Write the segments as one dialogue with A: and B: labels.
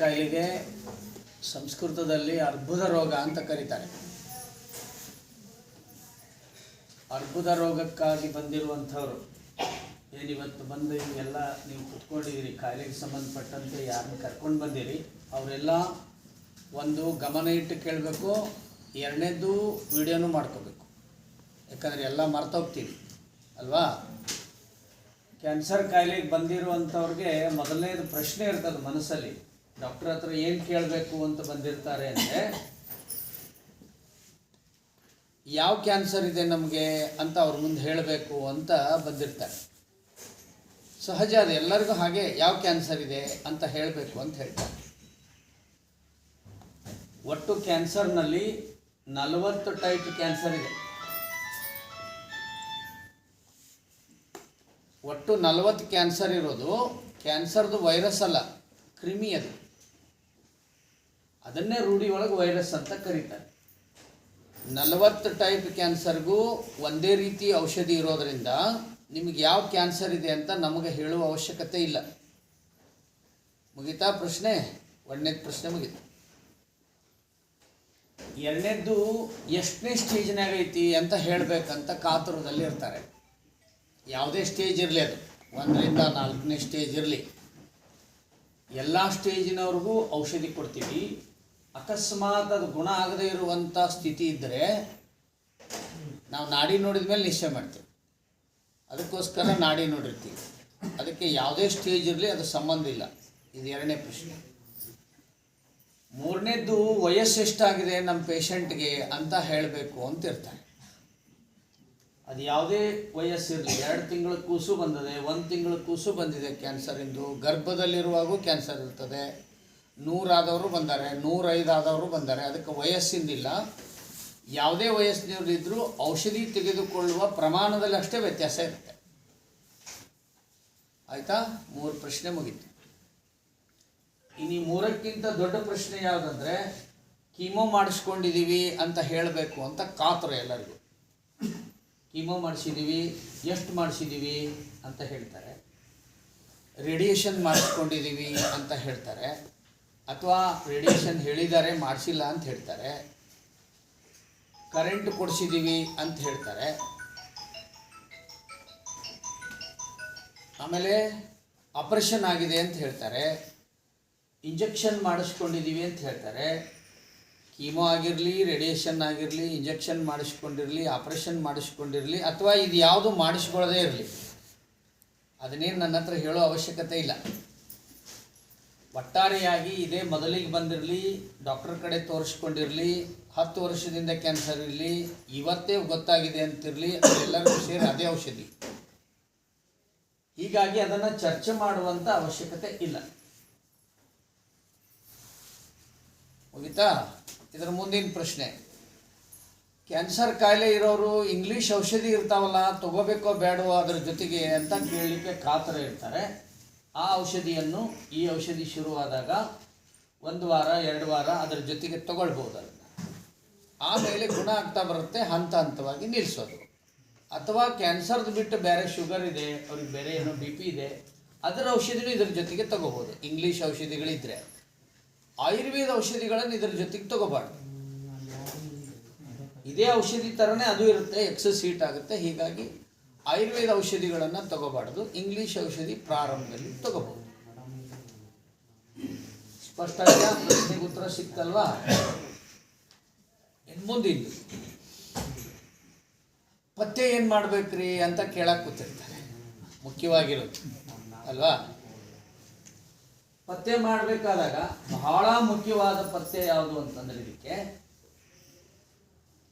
A: ಕಾಯಿಲೆಗೆ ಸಂಸ್ಕೃತದಲ್ಲಿ ಅರ್ಬುದ ರೋಗ ಅಂತ ಕರೀತಾರೆ. ಅರ್ಬುದ ರೋಗಕ್ಕಾಗಿ ಬಂದಿರುವಂಥವ್ರು, ಏನಿವತ್ತು ಬಂದು ಎಲ್ಲ ನೀವು ಕುತ್ಕೊಂಡಿದ್ದೀರಿ, ಕಾಯಿಲೆಗೆ ಸಂಬಂಧಪಟ್ಟಂತೆ ಯಾರನ್ನ ಕರ್ಕೊಂಡು ಬಂದಿರಿ, ಅವರೆಲ್ಲ ಒಂದು ಗಮನ ಇಟ್ಟು ಕೇಳಬೇಕು ಎರಡನೇದು ವಿಡಿಯೋನು ಮಾಡ್ಕೋಬೇಕು. ಯಾಕಂದರೆ ಎಲ್ಲ ಮರ್ತೋಗ್ತೀವಿ ಅಲ್ವಾ? ಕ್ಯಾನ್ಸರ್ ಕಾಯಿಲೆಗೆ ಬಂದಿರುವಂಥವ್ರಿಗೆ ಮೊದಲನೇದು ಪ್ರಶ್ನೆ ಇರ್ತದೆ ಮನಸ್ಸಲ್ಲಿ. ಡಾಕ್ಟರ್ ಹತ್ರ ಏನು ಕೇಳಬೇಕು ಅಂತ ಬಂದಿರ್ತಾರೆ ಅಂದರೆ, ಯಾವ ಕ್ಯಾನ್ಸರ್ ಇದೆ ನಮಗೆ ಅಂತ ಅವ್ರ ಮುಂದೆ ಹೇಳಬೇಕು ಅಂತ ಬಂದಿರ್ತಾರೆ. ಸಹಜ ಅದು, ಎಲ್ಲರಿಗೂ ಹಾಗೆ ಯಾವ ಕ್ಯಾನ್ಸರ್ ಇದೆ ಅಂತ ಹೇಳಬೇಕು ಅಂತ ಹೇಳ್ತಾರೆ. ಒಟ್ಟು ಕ್ಯಾನ್ಸರ್ನಲ್ಲಿ ನಲವತ್ತು ಟೈಪ್ ಕ್ಯಾನ್ಸರ್ ಇದೆ. ಒಟ್ಟು ನಲವತ್ತು ಕ್ಯಾನ್ಸರ್ ಇರೋದು. ಕ್ಯಾನ್ಸರ್ದು ವೈರಸ್ ಅಲ್ಲ, ಕ್ರಿಮಿ ಅದು. ಅದನ್ನೇ ರೂಢಿ ವೈರಸ್ ಅಂತ ಕರೀತಾರೆ. ನಲವತ್ತು ಟೈಪ್ ಕ್ಯಾನ್ಸರ್ಗೂ ಒಂದೇ ರೀತಿ ಔಷಧಿ ಇರೋದರಿಂದ ನಿಮಗೆ ಯಾವ ಕ್ಯಾನ್ಸರ್ ಇದೆ ಅಂತ ನಮಗೆ ಹೇಳುವ ಅವಶ್ಯಕತೆ ಇಲ್ಲ. ಮುಗಿತಾ ಪ್ರಶ್ನೆ? ಒಂದನೇದು ಪ್ರಶ್ನೆ ಮುಗಿತು. ಎರಡನೇದ್ದು ಎಷ್ಟನೇ ಸ್ಟೇಜ್ನಾಗ ಐತಿ ಅಂತ ಹೇಳಬೇಕಂತ ಕಾತುರದಲ್ಲಿ ಇರ್ತಾರೆ ಯಾವುದೇ ಸ್ಟೇಜ್ ಇರಲಿ ಅದು. ಒಂದರಿಂದ ನಾಲ್ಕನೇ ಸ್ಟೇಜ್ ಇರಲಿ. ಎಲ್ಲ ಸ್ಟೇಜಿನವ್ರಿಗೂ ಔಷಧಿ ಕೊಡ್ತೀವಿ. ಅಕಸ್ಮಾತ್ ಅದು ಗುಣ ಆಗದೇ ಇರುವಂಥ ಸ್ಥಿತಿ ಇದ್ದರೆ ನಾವು ನಾಡಿ ನೋಡಿದ ಮೇಲೆ ನಿಶ್ಚಯ ಮಾಡ್ತೀವಿ. ಅದಕ್ಕೋಸ್ಕರ ನಾಡಿ ನೋಡಿರ್ತೀವಿ. ಅದಕ್ಕೆ ಯಾವುದೇ ಸ್ಟೇಜ್ ಇರಲಿ ಅದು ಸಂಬಂಧ ಇಲ್ಲ. ಇದು ಎರಡನೇ ಪ್ರಶ್ನೆ. ಮೂರನೇದ್ದು ವಯಸ್ಸು ಎಷ್ಟಾಗಿದೆ ನಮ್ಮ ಪೇಷಂಟ್ಗೆ ಅಂತ ಹೇಳಬೇಕು ಅಂತ ಇರ್ತಾರೆ. ಅದು ಯಾವುದೇ ವಯಸ್ಸಿರಲಿ, ಎರಡು ತಿಂಗಳ ಕೂಸು ಬಂದಿದೆ, ಒಂದು ತಿಂಗಳ ಕೂಸು ಬಂದಿದೆ ಕ್ಯಾನ್ಸರಿಂದು ಗರ್ಭದಲ್ಲಿರುವಾಗೂ ಕ್ಯಾನ್ಸರ್ ಇರ್ತದೆ. ನೂರಾದವರು ಬಂದರೆ, ನೂರೈದಾದವರು ಬಂದಾರೆ, ಅದಕ್ಕೆ ವಯಸ್ಸಿಂದಿಲ್ಲ. ಯಾವುದೇ ವಯಸ್ಸಿನವರಿದ್ದರೂ ಔಷಧಿ ತೆಗೆದುಕೊಳ್ಳುವ ಪ್ರಮಾಣದಲ್ಲಿ ಅಷ್ಟೇ ವ್ಯತ್ಯಾಸ ಇರುತ್ತೆ. ಆಯಿತಾ? ಮೂರು ಪ್ರಶ್ನೆ ಮುಗೀತು. ಇನ್ನು ಮೂರಕ್ಕಿಂತ ದೊಡ್ಡ ಪ್ರಶ್ನೆ ಯಾವುದಂದರೆ, ಕೀಮೋ ಮಾಡಿಸ್ಕೊಂಡಿದ್ದೀವಿ ಅಂತ ಹೇಳಬೇಕು ಅಂತ ಕಾತುರ ಎಲ್ಲರಿಗೂ. ಕೀಮೋ ಮಾಡಿಸಿದ್ದೀವಿ ಎಷ್ಟು ಮಾಡಿಸಿದ್ದೀವಿ ಅಂತ ಹೇಳ್ತಾರೆ. ರೇಡಿಯೇಷನ್ ಮಾಡಿಸ್ಕೊಂಡಿದ್ದೀವಿ ಅಂತ ಹೇಳ್ತಾರೆ. ಅಥವಾ ರೇಡಿಯೇಷನ್ ಹೇಳಿದ್ದಾರೆ, ಮಾಡಿಸಿಲ್ಲ ಅಂತ ಹೇಳ್ತಾರೆ. ಕರೆಂಟ್ ಕೊಡಿಸಿದ್ದೀವಿ ಅಂತ ಹೇಳ್ತಾರೆ. ಆಮೇಲೆ ಆಪರೇಷನ್ ಆಗಿದೆ ಅಂತ ಹೇಳ್ತಾರೆ. ಇಂಜೆಕ್ಷನ್ ಮಾಡಿಸ್ಕೊಂಡಿದ್ದೀವಿ ಅಂತ ಹೇಳ್ತಾರೆ. ಕೀಮೋ ಆಗಿರಲಿ, ರೇಡಿಯೇಷನ್ ಆಗಿರಲಿ, ಇಂಜೆಕ್ಷನ್ ಮಾಡಿಸ್ಕೊಂಡಿರಲಿ, ಆಪ್ರೇಷನ್ ಮಾಡಿಸ್ಕೊಂಡಿರಲಿ, ಅಥವಾ ಇದು ಯಾವುದು ಮಾಡಿಸ್ಕೊಳ್ಳೋದೇ ಇರಲಿ, ಅದನ್ನೇನು ನನ್ನ ಹತ್ರ ಹೇಳೋ ಅವಶ್ಯಕತೆ ಇಲ್ಲ. ಒಟ್ಟಾರೆಯಾಗಿ ಇದೇ ಮೊದಲಿಗೆ ಬಂದಿರಲಿ, ಡಾಕ್ಟರ್ ಕಡೆ ತೋರಿಸ್ಕೊಂಡಿರಲಿ, ಹತ್ತು ವರ್ಷದಿಂದ ಕ್ಯಾನ್ಸರ್ ಇರಲಿ, ಇವತ್ತೇ ಗೊತ್ತಾಗಿದೆ ಅಂತಿರಲಿ ಎಲ್ಲರಿಗೂ ಸೇರಿ ಅದೇ ಔಷಧಿ. ಹೀಗಾಗಿ ಅದನ್ನು ಚರ್ಚೆ ಮಾಡುವಂಥ ಅವಶ್ಯಕತೆ ಇಲ್ಲ. ಮುಗಿತಾ? ಇದರ ಮುಂದಿನ ಪ್ರಶ್ನೆ. ಕ್ಯಾನ್ಸರ್ ಕಾಯಿಲೆ ಇರೋರು ಇಂಗ್ಲೀಷ್ ಔಷಧಿ ಇರ್ತಾವಲ್ಲ, ತಗೋಬೇಕೋ ಬೇಡವೋ ಅದರ ಜೊತೆಗೆ ಅಂತ ಕೇಳಲಿಕ್ಕೆ ಕಾತರ ಇರ್ತಾರೆ. ಆ ಔಷಧಿಯನ್ನು, ಈ ಔಷಧಿ ಶುರುವಾದಾಗ ಒಂದು ವಾರ, ಎರಡು ವಾರ ಅದರ ಜೊತೆಗೆ ತಗೊಳ್ಬೋದು ಅದನ್ನು ಆಮೇಲೆ ಗುಣ ಆಗ್ತಾ ಬರುತ್ತೆ, ಹಂತ ಹಂತವಾಗಿ ನಿಲ್ಲಿಸೋದು ಅಥವಾ ಕ್ಯಾನ್ಸರ್ದು ಬಿಟ್ಟು ಬೇರೆ ಶುಗರ್ ಇದೆ, ಅವ್ರಿಗೆ ಬೇರೆ ಏನೋ ಬಿ ಪಿ ಇದೆ, ಅದರ ಔಷಧಿನೂ ಇದ್ರ ಜೊತೆಗೆ ತಗೋಬೋದು, ಇಂಗ್ಲೀಷ್ ಔಷಧಿಗಳಿದ್ದರೆ ಆಯುರ್ವೇದ ಔಷಧಿಗಳನ್ನು ಇದರ ಜೊತೆಗೆ ತಗೋಬಾರ್ದು. ಇದೇ ಔಷಧಿ ಥರನೇ ಅದು ಇರುತ್ತೆ ಎಕ್ಸಸ್ ಹೀಟ್ ಆಗುತ್ತೆ. ಹೀಗಾಗಿ ಆಯುರ್ವೇದ ಔಷಧಿಗಳನ್ನು ತಗೋಬಾರ್ದು. ಇಂಗ್ಲೀಷ್ ಔಷಧಿ ಪ್ರಾರಂಭದಲ್ಲಿ ತಗೋಬಹುದು. ಸ್ಪಷ್ಟ? ಪ್ರಶ್ನೆಗೆ ಉತ್ತರ ಸಿಕ್ತಲ್ವಾ? ಮುಂದಿದ್ದು ಪತ್ತೆ ಏನು ಮಾಡ್ಬೇಕ್ರಿ ಅಂತ ಕೇಳಕ್ಕೆ ಕೂತಿರ್ತಾರೆ. ಮುಖ್ಯವಾಗಿರೋದು. ಅಲ್ವಾ? ಪತ್ತೆ ಮಾಡಬೇಕಾದಾಗ ಬಹಳ ಮುಖ್ಯವಾದ ಪತ್ತೆ ಯಾವುದು ಅಂತಂದ್ರೆ ಇದಕ್ಕೆ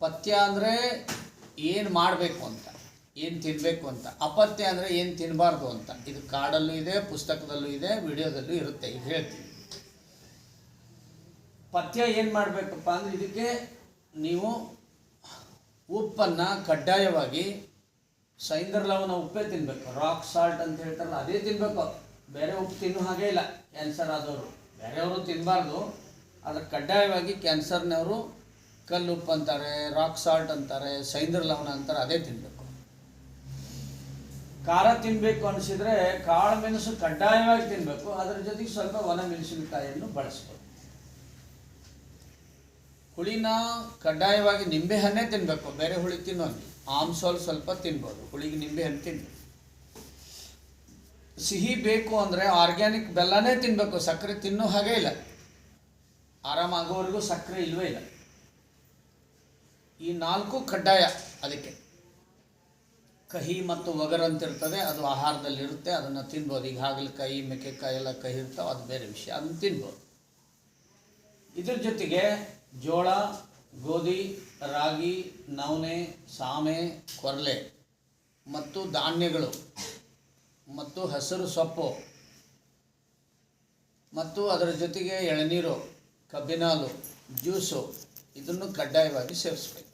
A: ಪಥ್ಯ ಅಂದರೆ ಏನು ಮಾಡಬೇಕು ಅಂತ, ಏನು ತಿನ್ನಬೇಕು ಅಂತ ಅಪತ್ಯ ಅಂದರೆ ಏನು ತಿನ್ನಬಾರ್ದು ಅಂತ. ಇದು ಕಾಡಲ್ಲೂ ಇದೆ, ಪುಸ್ತಕದಲ್ಲೂ ಇದೆ, ವಿಡಿಯೋದಲ್ಲೂ ಇರುತ್ತೆ, ಈಗ ಹೇಳ್ತೀನಿ. ಪಥ್ಯ ಏನು ಮಾಡಬೇಕಪ್ಪ ಅಂದರೆ ಇದಕ್ಕೆ ನೀವು ಉಪ್ಪನ್ನು ಕಡ್ಡಾಯವಾಗಿ ಸೈಂದರ್ಲವನ ಉಪ್ಪೇ ತಿನ್ನಬೇಕು ರಾಕ್ ಸಾಲ್ಟ್ ಅಂತ ಹೇಳ್ತಾರಲ್ಲ, ಅದೇ ತಿನ್ನಬೇಕು ಬೇರೆ ಉಪ್ಪು ತಿನ್ನೋ ಹಾಗೆ ಇಲ್ಲ ಕ್ಯಾನ್ಸರ್ ಆದವರು. ಬೇರೆಯವರು ತಿನ್ನಬಾರ್ದು ಆದರೆ ಕಡ್ಡಾಯವಾಗಿ ಕ್ಯಾನ್ಸರ್ನವರು ಕಲ್ಲು ಉಪ್ಪು ಅಂತಾರೆ ರಾಕ್ ಸಾಲ್ಟ್ ಅಂತಾರೆ, ಸೈಂದ್ರ ಲವಣ ಅಂತಾರೆ, ಅದೇ ತಿನ್ನಬೇಕು ಖಾರ ತಿನ್ನಬೇಕು ಅನಿಸಿದರೆ ಕಾಳು ಮೆಣಸು ಕಡ್ಡಾಯವಾಗಿ ತಿನ್ನಬೇಕು ಅದರ ಜೊತೆಗೆ ಸ್ವಲ್ಪ ಒಣ ಮೆಣಸಿನಕಾಯಿಯನ್ನು ಬಳಸ್ಬೇಕು ಹುಳಿನ ಕಡ್ಡಾಯವಾಗಿ ನಿಂಬೆಹಣ್ಣೇ ತಿನ್ನಬೇಕು ಬೇರೆ ಹುಳಿ ತಿನ್ನೋದು ಆಮ್ಸೋಲ್ ಸ್ವಲ್ಪ ತಿನ್ಬೋದು. ಹುಳಿಗೆ ನಿಂಬೆಹಣ್ಣು ತಿನ್ಬೇಕು. ಸಿಹಿ ಬೇಕು ಅಂದರೆ ಆರ್ಗ್ಯಾನಿಕ್ ಬೆಲ್ಲನೇ ತಿನ್ನಬೇಕು ಸಕ್ಕರೆ ತಿನ್ನೋ ಹಾಗೆ ಇಲ್ಲ. ಆರಾಮಾಗೋವರೆಗೂ ಸಕ್ಕರೆ ಇಲ್ಲವೇ ಇಲ್ಲ. ಈ ನಾಲ್ಕು ಕಡ್ಡಾಯ ಅದಕ್ಕೆ. ಕಹಿ ಮತ್ತು ಒಗರು ಅಂತ ಇರ್ತದೆ ಅದು ಆಹಾರದಲ್ಲಿರುತ್ತೆ, ಅದನ್ನು ತಿನ್ಬೋದು. ಈಗ ಹಾಗಲಕಾಯಿ ಮೆಕ್ಕೆಕಾಯಿ ಎಲ್ಲ ಕಹಿ ಇರ್ತಾವೆ, ಅದು ಬೇರೆ ವಿಷಯ. ಅದನ್ನು ತಿನ್ಬೋದು. ಇದ್ರ ಜೊತೆಗೆ ಜೋಳ, ಗೋಧಿ, ರಾಗಿ, ನವಣೆ, ಸಾಮೆ, ಕೊರಲೆ ಮತ್ತು ಧಾನ್ಯಗಳು. ಮತ್ತು ಹಸಿರು ಸೊಪ್ಪು ಮತ್ತು ಅದರ ಜೊತೆಗೆ ಎಳನೀರು, ಕಬ್ಬಿನಾಲು, ಜ್ಯೂಸು ಇದನ್ನು ಕಡ್ಡಾಯವಾಗಿ ಸೇವಿಸಬೇಕು.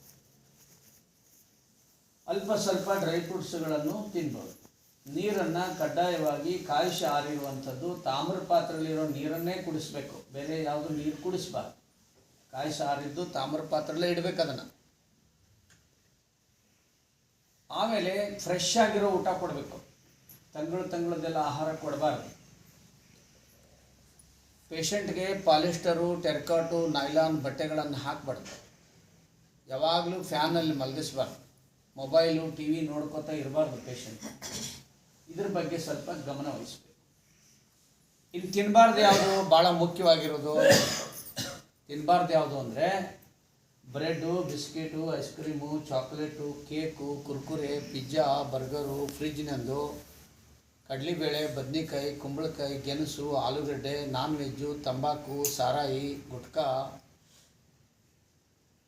A: ಅಲ್ಪ ಸ್ವಲ್ಪ ಡ್ರೈ ಫ್ರೂಟ್ಸ್ಗಳನ್ನು ತಿನ್ಬೋದು. ನೀರನ್ನು ಕಡ್ಡಾಯವಾಗಿ ಕಾಯಿಸಿ ಆರಿರುವಂಥದ್ದು ತಾಮ್ರ ಪಾತ್ರೆಯಲ್ಲಿರೋ ನೀರನ್ನೇ ಕುಡಿಸ್ಬೇಕು. ಬೇರೆ ಯಾವುದು ನೀರು ಕುಡಿಸ್ಬಾರ್ದು. ಕಾಯಿಸಿ ಆರಿದ್ದು ತಾಮ್ರ ಪಾತ್ರೆಯಲ್ಲೇ ಇಡಬೇಕು ಅದನ್ನು. ಆಮೇಲೆ ಫ್ರೆಶ್ ಆಗಿರೋ ಊಟ ಕೊಡಬೇಕು. ತಂಗಳು ತಂಗಳದೆಲ್ಲ ಆಹಾರ ಕೊಡಬಾರ್ದು. ಪೇಷಂಟ್ಗೆ ಪಾಲಿಸ್ಟರು, ಟೆರ್ಕಾಟು, ನೈಲಾನ್ ಬಟ್ಟೆಗಳನ್ನು ಹಾಕಬಾರ್ದು. ಯಾವಾಗಲೂ ಫ್ಯಾನಲ್ಲಿ ಮಲಗಿಸ್ಬಾರ್ದು. ಮೊಬೈಲು ಟಿ ವಿ ನೋಡ್ಕೋತಾ ಇರಬಾರ್ದು ಪೇಷಂಟ್. ಇದ್ರ ಬಗ್ಗೆ ಸ್ವಲ್ಪ ಗಮನ ವಹಿಸ್ಬೇಕು. ಇನ್ನು ತಿನ್ನಬಾರ್ದು ಯಾವುದು ಭಾಳ ಮುಖ್ಯವಾಗಿರೋದು. ತಿನ್ನಬಾರ್ದು ಯಾವುದು ಅಂದರೆ bread, biscuit, ice cream, chocolate, cake, Kurkure, pizza, burger, ಫ್ರಿಜ್ನಂದು ಕಡಲೆಬೇಳೆ ಬದ್ನಿಕಾಯಿ, ಕುಂಬಳಕಾಯಿ, ಗೆಣಸು, ಆಲೂಗಡ್ಡೆ ನಾನ್ ವೆಜ್ಜು ತಂಬಾಕು, ಸಾರಾಯಿ, ಗುಟ್ಕಾ.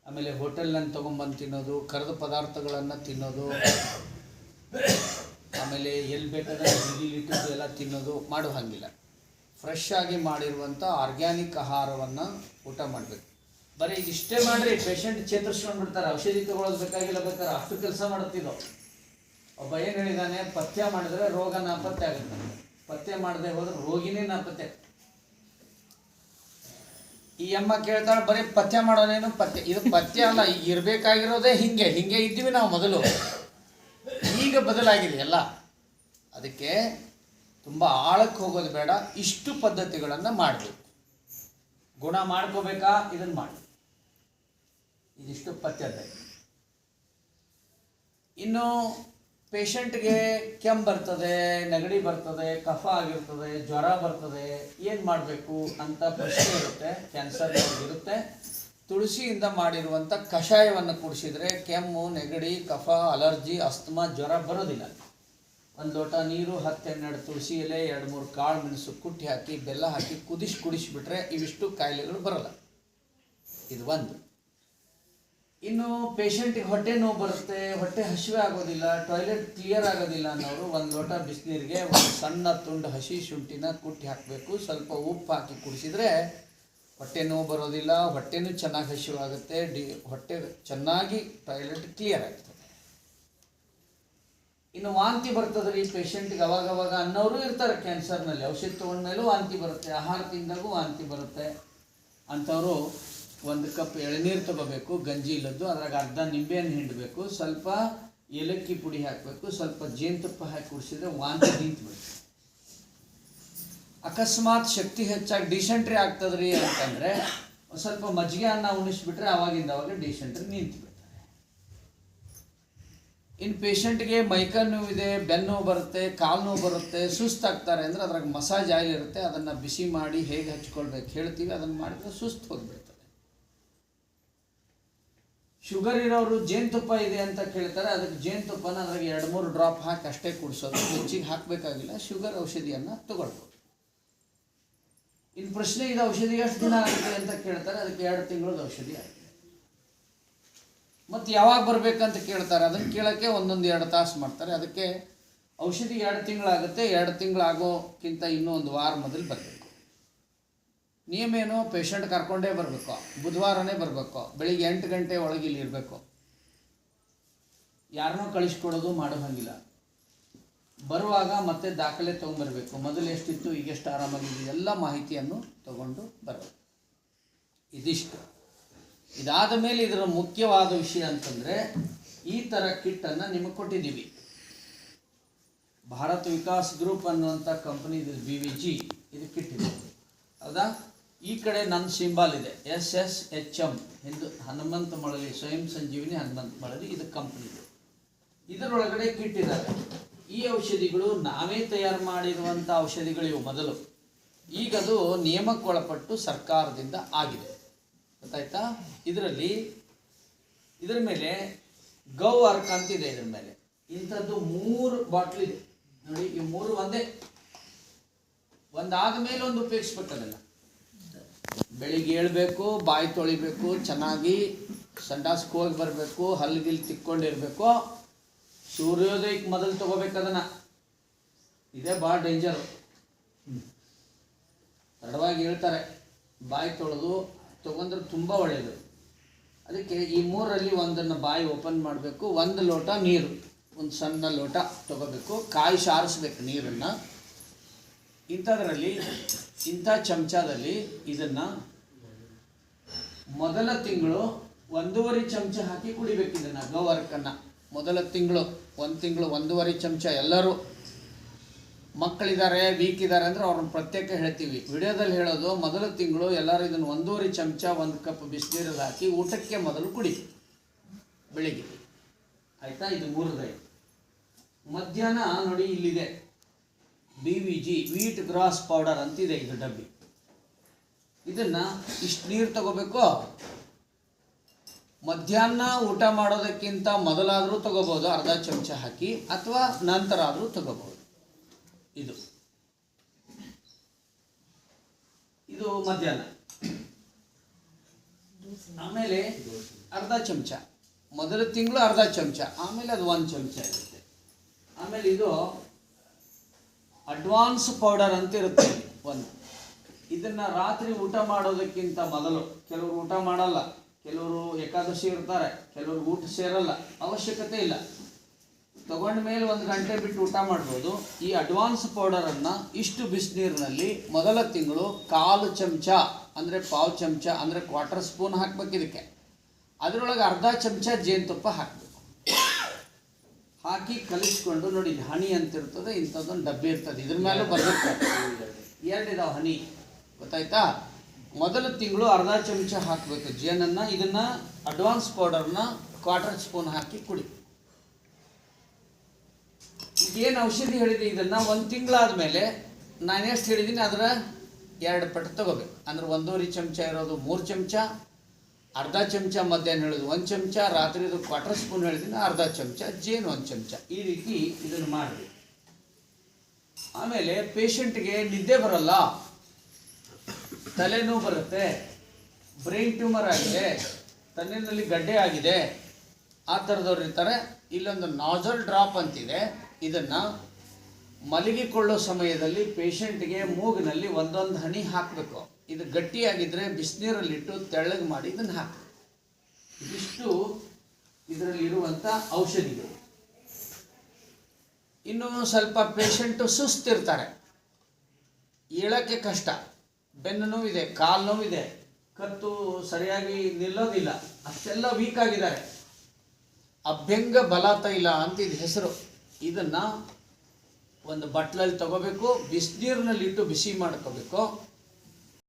A: ಆಮೇಲೆ ಹೋಟೆಲ್ನಲ್ಲಿ ತೊಗೊಂಬಂದು ತಿನ್ನೋದು, ಕರೆದ ಪದಾರ್ಥಗಳನ್ನು ತಿನ್ನೋದು. ಆಮೇಲೆ ಎಲ್ಲಿ ಬೇಕಾದ್ರೆ ಎಲ್ಲ ತಿನ್ನೋದು, ಮಾಡೋ ಹಾಗಿಲ್ಲ. ಫ್ರೆಶ್ ಆಗಿ ಮಾಡಿರುವಂಥ ಆರ್ಗ್ಯಾನಿಕ್ ಆಹಾರವನ್ನು ಊಟ ಮಾಡಬೇಕು. ಬರೀ ಇಷ್ಟೇ ಮಾಡಿರಿ ಪೇಷಂಟ್ ಚೇತರಿಸ್ಕೊಂಡು ಬಿಡ್ತಾರೆ, ಔಷಧಿ ತಗೊಳ್ಳೋದು ಬೇಕಾಗಿಲ್ಲ ಬೇಕಾದ್ರೆ ಅಷ್ಟು ಕೆಲಸ ಮಾಡುತ್ತಿದ್ದೋ ಒಬ್ಬ ಏನು ಹೇಳಿದಾನೆ, ಪಥ್ಯ ಮಾಡಿದ್ರೆ ರೋಗ ನಾಪತ್ತೆ ಆಗುತ್ತೆ. ಪಥ್ಯ ಮಾಡದೆ ಹೋದ್ರೆ ರೋಗಿನೇ ನಾಪತ್ತೆ. ಈ ಅಮ್ಮ ಕೇಳ್ತಾಳೆ, ಬರೀ ಪಥ್ಯ ಮಾಡೋನೇನು ಪಥ್ಯ? ಇದು ಪಥ್ಯ ಅಲ್ಲ ಈಗ ಇರಬೇಕಾಗಿರೋದೇ ಹಿಂಗೆ. ಹಿಂಗೆ ಇದ್ದೀವಿ ನಾವು ಮೊದಲು. ಈಗ ಬದಲಾಗಿದೆ ಎಲ್ಲ. ಅದಕ್ಕೆ ತುಂಬ ಆಳಕ್ಕೆ ಹೋಗೋದು ಬೇಡ. ಇಷ್ಟು ಪದ್ಧತಿಗಳನ್ನು ಮಾಡಬೇಕು. ಗುಣ ಮಾಡ್ಕೋಬೇಕಾ? ಇದನ್ನು ಮಾಡಿ. ಇದಿಷ್ಟು ಪಥ್ಯದ ಇನ್ನು ಪೇಷಂಟ್ಗೆ ಕೆಮ್ಮು ಬರ್ತದೆ, ನೆಗಡಿ ಬರ್ತದೆ, ಕಫ ಆಗಿರ್ತದೆ, ಜ್ವರ ಬರ್ತದೆ, ಏನು ಮಾಡಬೇಕು ಅಂತ ಪ್ರಶ್ನೆ ಇರುತ್ತೆ, ಕ್ಯಾನ್ಸರ್ ಇರುತ್ತೆ. ತುಳಸಿಯಿಂದ ಮಾಡಿರುವಂಥ ಕಷಾಯವನ್ನು ಕುಡಿಸಿದ್ರೆ ಕೆಮ್ಮು, ನೆಗಡಿ, ಕಫ, ಅಲರ್ಜಿ, ಅಸ್ತಮಾ, ಜ್ವರ ಬರೋದಿಲ್ಲ. ಒಂದು ಲೋಟ ನೀರು ಹತ್ತೆರಡು ತುಳಸಿ ಎಲೆ, ಎರಡು ಮೂರು ಕಾಳು ಮೆಣಸು ಕುಟ್ಟಿ ಹಾಕಿ, ಬೆಲ್ಲ ಹಾಕಿ ಕುದಿಸಿ ಕುಡಿಸಿಬಿಟ್ರೆ ಇವಿಷ್ಟು ಕಾಯಿಲೆಗಳು ಬರಲ್ಲ. ಇದು ಒಂದು. ಇನ್ನು ಪೇಷಂಟಿಗೆ ಹೊಟ್ಟೆ ನೋವು ಬರುತ್ತೆ, ಹೊಟ್ಟೆ ಹಸಿವೆ ಆಗೋದಿಲ್ಲ ಟಾಯ್ಲೆಟ್ ಕ್ಲಿಯರ್ ಆಗೋದಿಲ್ಲ ಅನ್ನೋರು ಒಂದು ಲೋಟ ಬಿಸಿನೀರಿಗೆ ಒಂದು ಸಣ್ಣ ತುಂಡು ಹಸಿ ಶುಂಠಿನ ಕುಟ್ಟಿ ಹಾಕಬೇಕು. ಸ್ವಲ್ಪ ಉಪ್ಪು ಹಾಕಿ ಕುಡಿಸಿದ್ರೆ ಹೊಟ್ಟೆ ನೋವು ಬರೋದಿಲ್ಲ, ಹೊಟ್ಟೆನೂ ಚೆನ್ನಾಗಿ ಹಸಿವಾಗುತ್ತೆ ಡಿ, ಹೊಟ್ಟೆ ಚೆನ್ನಾಗಿ ಟಾಯ್ಲೆಟ್ ಕ್ಲಿಯರ್ ಆಗ್ತದೆ. ಇನ್ನು ವಾಂತಿ ಬರ್ತದೆ ಈ ಪೇಷಂಟ್ಗೆ ಅವಾಗವಾಗ ಅವಾಗ ಅನ್ನೋರು ಇರ್ತಾರೆ ಕ್ಯಾನ್ಸರ್ನಲ್ಲಿ ಔಷಧಿ ತೊಗೊಂಡ್ಮೇಲೂ ವಾಂತಿ ಬರುತ್ತೆ ಆಹಾರ ತಿಂದಾಗೂ ವಾಂತಿ ಬರುತ್ತೆ ಅಂಥವರು ಒಂದು ಕಪ್ ಎಳನೀರು ತಗೋಬೇಕು, ಗಂಜಿ ಇಲ್ಲದ್ದು, ಅದ್ರಾಗ ಅರ್ಧ ನಿಂಬೆಹಣ್ಣು ಹಿಂಡಬೇಕು, ಸ್ವಲ್ಪ ಏಲಕ್ಕಿ ಪುಡಿ ಹಾಕಬೇಕು, ಸ್ವಲ್ಪ ಜೇನುತುಪ್ಪ ಹಾಕಿ ಕುಡಿಸಿದ್ರೆ ವಾಂತಿ ನಿಂತ್ಬೇಕು ಅಕಸ್ಮಾತ್ ಶಕ್ತಿ ಹೆಚ್ಚಾಗಿ ಡಿಸೆಂಟ್ರಿ ಆಗ್ತದ್ರಿ ಅಂತಂದರೆ ಸ್ವಲ್ಪ ಮಜ್ಜಿಗೆ ಅನ್ನ ಉಣಿಸ್ಬಿಟ್ರೆ ಅವಾಗಿಂದ ಅವಾಗ ಡಿಸೆಂಟ್ರಿ ನಿಂತು ಬಿಡ್ತಾರೆ ಇನ್ನು ಪೇಷಂಟ್ಗೆ ಮೈಕೈ ನೋವಿದೆ, ಬೆನ್ನು ನೋವು ಬರುತ್ತೆ, ಕಾಲು ನೋವು ಬರುತ್ತೆ ಸುಸ್ತಾಗ್ತಾರೆ ಅಂದರೆ ಅದ್ರಾಗ ಮಸಾಜ್ ಆಯಿಲ್ ಇರುತ್ತೆ, ಅದನ್ನು ಬಿಸಿ ಮಾಡಿ ಹೇಗೆ ಹಚ್ಕೊಳ್ಬೇಕು ಹೇಳ್ತೀವಿ, ಅದನ್ನು ಮಾಡಿದ್ರೆ ಸುಸ್ತು ಹೋಗ್ಬಿಡ್ತದೆ. ಶುಗರ್ ಇರೋರು ಜೇನುತುಪ್ಪ ಇದೆ ಅಂತ ಕೇಳ್ತಾರೆ, ಅದಕ್ಕೆ ಜೇನುತುಪ್ಪನ ಅದ್ರಾಗ ಎರಡು ಮೂರು ಡ್ರಾಪ್ ಹಾಕಿ ಅಷ್ಟೇ ಕುಡಿಸೋದು. ಹೆಚ್ಚಿಗೆ ಹಾಕಬೇಕಾಗಿಲ್ಲ, ಶುಗರ್ ಔಷಧಿಯನ್ನು ತಗೊಳ್ಬೋದು ಇನ್ನು ಪ್ರಶ್ನೆ, ಇದು ಔಷಧಿ ಎಷ್ಟು ದಿನ ಆಗುತ್ತೆ ಅಂತ ಕೇಳ್ತಾರೆ, ಅದಕ್ಕೆ ಎರಡು ತಿಂಗಳದ ಔಷಧಿ ಆಗುತ್ತೆ ಮತ್ತು ಯಾವಾಗ ಬರಬೇಕಂತ ಕೇಳ್ತಾರೆ, ಅದನ್ನು ಕೇಳೋಕ್ಕೆ ಒಂದೊಂದು ಎರಡು ತಾಸು ಮಾಡ್ತಾರೆ. ಅದಕ್ಕೆ ಔಷಧಿ ಎರಡು ತಿಂಗಳಾಗುತ್ತೆ, ಎರಡು ತಿಂಗಳಾಗೋಕ್ಕಿಂತ ಇನ್ನೂ ಒಂದು ವಾರ ಮೊದಲು ಬರಬೇಕು ನಿಯಮ ಏನು? ಪೇಷಂಟ್ ಕರ್ಕೊಂಡೇ ಬರಬೇಕು. ಬುಧವಾರನೇ ಬರಬೇಕು. ಬೆಳಿಗ್ಗೆ ಎಂಟು ಗಂಟೆ ಒಳಗೆ ಇಲ್ಲಿ ಇರಬೇಕು. ಯಾರನ್ನೂ ಕಳಿಸ್ಕೊಡೋದು ಮಾಡೋ ಹಾಗಿಲ್ಲ ಬರುವಾಗ ಮತ್ತೆ ದಾಖಲೆ ತೊಗೊಂಬರ್ಬೇಕು. ಮೊದಲು ಎಷ್ಟಿತ್ತು, ಈಗೆಷ್ಟು ಆರಾಮಾಗಿದೆ, ಎಲ್ಲ ಮಾಹಿತಿಯನ್ನು ತಗೊಂಡು ಬರಬೇಕು. ಇದಿಷ್ಟು. ಇದಾದ ಮೇಲೆ ಇದರ ಮುಖ್ಯವಾದ ವಿಷಯ ಅಂತಂದರೆ, ಈ ಥರ ಕಿಟ್ಟನ್ನು ನಿಮಗೆ ಕೊಟ್ಟಿದ್ದೀವಿ. ಭಾರತ್ ವಿಕಾಸ್ ಗ್ರೂಪ್ ಅನ್ನುವಂಥ ಕಂಪ್ನಿ ಇದು ಬಿ ವಿ ಜಿ ಇದು ಕಿಟ್ಟಿದೆ. ಹೌದಾ? ಈ ಕಡೆ ನನ್ನ ಸಿಂಬಾಲ್ ಇದೆ. ಎಸ್ ಎಸ್ ಎಚ್ ಎಂ ಎಂದು ಹನುಮಂತ ಮಳಲಿ, ಸ್ವಯಂ ಸಂಜೀವಿನಿ ಹನುಮಂತ ಮಳಲಿ, ಇದು ಕಂಪ್ನಿ ಇದೆ. ಇದರೊಳಗಡೆ ಕಿಟ್ಟಿದ್ದಾರೆ. ಈ ಔಷಧಿಗಳು ನಾವೇ ತಯಾರು ಮಾಡಿರುವಂಥ ಔಷಧಿಗಳಿವು ಮೊದಲು. ಈಗ ಅದು ನಿಯಮಕ್ಕೊಳಪಟ್ಟು ಸರ್ಕಾರದಿಂದ ಆಗಿದೆ. ಗೊತ್ತಾಯ್ತಾ? ಇದರಲ್ಲಿ, ಇದರ ಮೇಲೆ ಗೌ ಅರ್ಕ್ ಅಂತಿದೆ ಇದ್ರ ಮೇಲೆ. ಇಂಥದ್ದು ಮೂರು ಬಾಟ್ಲಿದೆ. ನೋಡಿ, ಈ ಮೂರು ಒಂದೇ. ಒಂದಾದ ಮೇಲೆ ಒಂದು ಉಪಯೋಗಿಸ್ಬೇಕಲ್ಲ. ಬೆಳಿಗ್ಗೆ ಏಳಬೇಕು, ಬಾಯಿ ತೊಳಿಬೇಕು, ಚೆನ್ನಾಗಿ ಸಂಡಾಸ್ಗೆ ಹೋಗಿ ಬರಬೇಕು, ಹಲ್ಗಿಲ್ ತಿಕ್ಕೊಂಡಿರಬೇಕು. ಸೂರ್ಯೋದಯಕ್ಕೆ ಮೊದಲು ತಗೋಬೇಕದನ್ನ ಇದೇ ಭಾಳ ಡೇಂಜರು ತಡವಾಗಿ ಹೇಳ್ತಾರೆ, ಬಾಯಿ ತೊಳೆದು ತೊಗೊಂಡ್ರೆ ತುಂಬ ಒಳ್ಳೆಯದು ಅದಕ್ಕೆ ಈ ಮೂರರಲ್ಲಿ ಒಂದನ್ನು ಬಾಯಿ ಓಪನ್ ಮಾಡಬೇಕು, ಒಂದು ಲೋಟ ನೀರು, ಒಂದು ಸಣ್ಣ ಲೋಟ ತೊಗೋಬೇಕು. ಕಾಯಿ ಸಾರಿಸ್ಬೇಕು ನೀರನ್ನು. ಇಂಥದ್ರಲ್ಲಿ, ಇಂಥ ಚಮಚದಲ್ಲಿ ಇದನ್ನು ಮೊದಲ ತಿಂಗಳು ಒಂದೂವರೆ ಚಮಚ ಹಾಕಿ ಕುಡಿಬೇಕು ಇದನ್ನು, ಗೋವರ್ಕನ್ನ. ಮೊದಲ ತಿಂಗಳು, ಒಂದು ತಿಂಗಳು ಒಂದೂವರೆ ಚಮಚ. ಎಲ್ಲರೂ ಮಕ್ಕಳಿದ್ದಾರೆ ವೀಕ್ ಇದ್ದಾರೆ ಅಂದ್ರೆ ಅವ್ರನ್ನ ಪ್ರತ್ಯೇಕ ಹೇಳ್ತೀವಿ. ವಿಡಿಯೋದಲ್ಲಿ ಹೇಳೋದು, ಮೊದಲ ತಿಂಗಳು ಎಲ್ಲರೂ ಇದನ್ನು ಒಂದೂವರೆ ಚಮಚ, ಒಂದು ಕಪ್ ಬಿಸಿನೀರಲ್ಲಿ ಹಾಕಿ ಊಟಕ್ಕೆ ಮೊದಲು ಕುಡಿ. ಬೆಳಿಗ್ಗೆ. ಆಯಿತಾ? ಇದು ಮೂರದಾಯ್ತು ಮಧ್ಯಾಹ್ನ ನೋಡಿ ಇಲ್ಲಿದೆ. B V G wheat grass powder ಅಂತಿದೆ ಇದು ಡಬ್ಬಿ. ಇದನ್ನು ಇಷ್ಟು ನೀರು ತಗೋಬೇಕು? ಮಧ್ಯಾಹ್ನ ಊಟ ಮಾಡೋದಕ್ಕಿಂತ ಮೊದಲಾದರೂ ತಗೋಬೋದು, ಅರ್ಧ ಚಮಚ ಹಾಕಿ, ಅಥವಾ ನಂತರ ಆದರೂ ತಗೋಬೋದು. ಇದು. ಇದು ಮಧ್ಯಾಹ್ನ. ಆಮೇಲೆ ಅರ್ಧ ಚಮಚ. ಮೊದಲ ತಿಂಗಳು ಅರ್ಧ ಚಮಚ. ಆಮೇಲೆ ಅದು ಒಂದು ಚಮಚ ಇರುತ್ತೆ. ಆಮೇಲೆ ಇದು ಅಡ್ವಾನ್ಸ್ ಪೌಡರ್ ಅಂತ ಇರುತ್ತೆ ಒಂದು. ಇದನ್ನ ರಾತ್ರಿ ಊಟ ಮಾಡೋದಕ್ಕಿಂತ ಮೊದಲು, ಕೆಲವರು ಊಟ ಮಾಡಲ್ಲ, ಕೆಲವರು ಏಕಾದಶಿ ಇರ್ತಾರೆ, ಕೆಲವರು ಊಟ ಸೇರಲ್ಲ, ಅವಶ್ಯಕತೆ ಇಲ್ಲ. ತಗೊಂಡ ಮೇಲೆ ಒಂದು ಗಂಟೆ ಬಿಟ್ಟು ಊಟ ಮಾಡ್ಬೋದು. ಈ ಅಡ್ವಾನ್ಸ್ ಪೌಡರನ್ನು ಇಷ್ಟು ಬಿಸಿನೀರಿನಲ್ಲಿ ಮೊದಲ ತಿಂಗಳು ಕಾಲು ಚಮಚ, ಅಂದರೆ ಪಾವು ಚಮಚ, ಅಂದರೆ ಕ್ವಾರ್ಟರ್ ಸ್ಪೂನ್ ಹಾಕ್ಬೇಕು ಇದಕ್ಕೆ ಅದರೊಳಗೆ ಅರ್ಧ ಚಮಚ ಜೇನುತುಪ್ಪ ಹಾಕಬೇಕು. ಹಾಕಿ ಕಲಿಸ್ಕೊಂಡು ನೋಡಿ, ಹನಿ ಅಂತ ಇರ್ತದೆ ಇಂಥದ್ದೊಂದು ಡಬ್ಬಿ ಇರ್ತದೆ. ಇದ್ರ ಮೇಲೂ ಬರುತ್ತೆ. ಎರಡಿದಾವೆ ಹನಿ. ಗೊತ್ತಾಯ್ತಾ? ಮೊದಲ ತಿಂಗಳು ಅರ್ಧ ಚಮಚ ಹಾಕಬೇಕು. ಜೇನನ್ನು, ಇದನ್ನು ಅಡ್ವಾನ್ಸ್ ಪೌಡರ್ನ ಕ್ವಾರ್ಟರ್ ಸ್ಪೂನ್ ಹಾಕಿ ಕುಡಿ. ಏನು ಔಷಧಿ ಹೇಳಿದೆ? ಇದನ್ನು ಒಂದು ತಿಂಗಳಾದಮೇಲೆ ನಾನು ಎಷ್ಟು ಹೇಳಿದ್ದೀನಿ ಅದರ ಎರಡು ಪಟ್ಟು ತಗೋಬೇಕು. ಅಂದ್ರೆ ಒಂದೂವರೆ ಚಮಚ ಇರೋದು ಮೂರು ಚಮಚ ಅರ್ಧ ಚಮಚ ಮಧ್ಯಾಹ್ನ ಹೇಳಿದ್ರು, ಒಂದು ಚಮಚ ರಾತ್ರಿದು ಕ್ವಾರ್ಟರ್ ಸ್ಪೂನ್ ಹೇಳಿದ್ದೀನಿ, ಅರ್ಧ ಚಮಚ, ಜೇನು ಒಂದು ಚಮಚ. ಈ ರೀತಿ ಇದನ್ನು ಮಾಡಿ ಆಮೇಲೆ ಪೇಷಂಟ್ಗೆ ನಿದ್ದೆ ಬರಲ್ಲ, ತಲೆನೋವು ಬರುತ್ತೆ ಬ್ರೈನ್ ಟ್ಯೂಮರ್ ಆಗಿದೆ ತಲೆನಲ್ಲಿ ಗಡ್ಡೆ ಆಗಿದೆ, ಆ ಥರದವ್ರು ಇರ್ತಾರೆ. ಇಲ್ಲೊಂದು ನಾಜಲ್ ಡ್ರಾಪ್ ಅಂತಿದೆ, ಇದನ್ನು ಮಲಗಿಕೊಳ್ಳೋ ಸಮಯದಲ್ಲಿ ಪೇಷಂಟ್ಗೆ ಮೂಗಿನಲ್ಲಿ ಒಂದೊಂದು ಹನಿ ಹಾಕಬೇಕು. ಇದು ಗಟ್ಟಿಯಾಗಿದ್ದರೆ ಬಿಸಿನೀರಲ್ಲಿಟ್ಟು ತೆಳ್ಳಗೆ ಮಾಡಿ ಇದನ್ನು ಹಾಕಿ ಇದಿಷ್ಟು ಇದರಲ್ಲಿ ಇರುವಂಥ ಔಷಧಿಗಳು. ಇನ್ನು ಸ್ವಲ್ಪ ಪೇಷಂಟು ಸುಸ್ತಿರ್ತಾರೆ. ಏಳಕ್ಕೆ ಕಷ್ಟ. ಬೆನ್ನು ನೋವಿದೆ ಕಾಲು ನೋವಿದೆ ಕತ್ತು ಸರಿಯಾಗಿ ನಿಲ್ಲೋದಿಲ್ಲ, ಅಷ್ಟೆಲ್ಲ ವೀಕ್ ಆಗಿದ್ದಾರೆ. ಅಭ್ಯಂಗ ಬಲ ತೈಲ ಅಂತ ಇದು ಹೆಸರು. ಇದನ್ನು ಒಂದು ಬಟ್ಲಲ್ಲಿ ತಗೋಬೇಕು, ಬಿಸಿನೀರಿನಲ್ಲಿಟ್ಟು ಬಿಸಿ ಮಾಡ್ಕೋಬೇಕು.